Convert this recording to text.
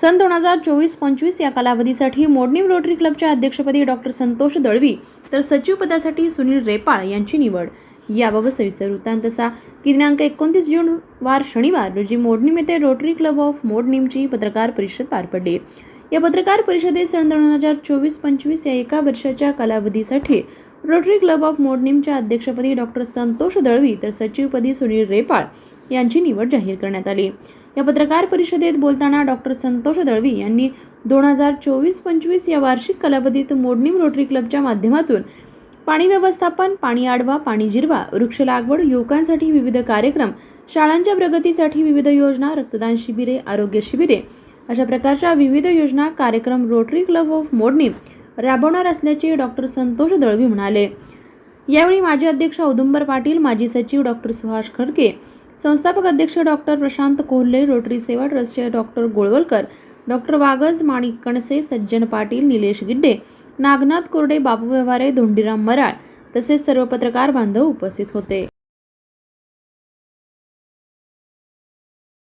सन दोन हजार चोवीस पंचवीस या कालावधीसाठी मोडणीम रोटरी क्लबच्या अध्यक्षपदी डॉक्टर संतोष दळवी तर सचिवपदासाठी सुनील रेपाळ यांची निवड. याबाबत सविस्तर वृत्तांत असा. की दिनांक एकोणतीस जून वार शनिवार रोजी मोडणीम येथे रोटरी क्लब ऑफ मोडणीमची पत्रकार परिषद पार पडली. या पत्रकार परिषदेत सन दोन हजार चोवीस पंचवीस या एका वर्षाच्या कालावधीसाठी रोटरी क्लब ऑफ मोडणीमच्या अध्यक्षपदी डॉक्टर संतोष दळवी तर सचिवपदी सुनील रेपाळ यांची निवड जाहीर करण्यात आली. या पत्रकार परिषदेत बोलताना डॉक्टर संतोष दळवी यांनी दोन हजार चोवीस पंचवीस या वार्षिक कालावधीत मोडणीम रोटरी क्लबच्या माध्यमातून पाणी व्यवस्थापन पाणी आडवा पाणी जिरवा वृक्ष लागवड युवकांसाठी विविध कार्यक्रम शाळांच्या प्रगतीसाठी विविध योजना रक्तदान शिबिरे आरोग्य शिबिरे अशा प्रकारच्या विविध योजना कार्यक्रम रोटरी क्लब ऑफ मोडणीम राबवणार असल्याचे डॉक्टर संतोष दळवी म्हणाले. यावेळी माजी अध्यक्ष औदुंबर पाटील माजी सचिव डॉक्टर सुहास खडके संस्थापक अध्यक्ष डॉक्टर प्रशांत कोल्हे रोटरी सेवा ट्रस्टचे डॉक्टर गोळवलकर डॉक्टर वागज माणिक कणसे सज्जन पाटील निलेश गिड्डे नागनाथ कोरडे बापू व्यवहारे धोंडीराम मराळ तसेच सर्व पत्रकार बांधव उपस्थित होते.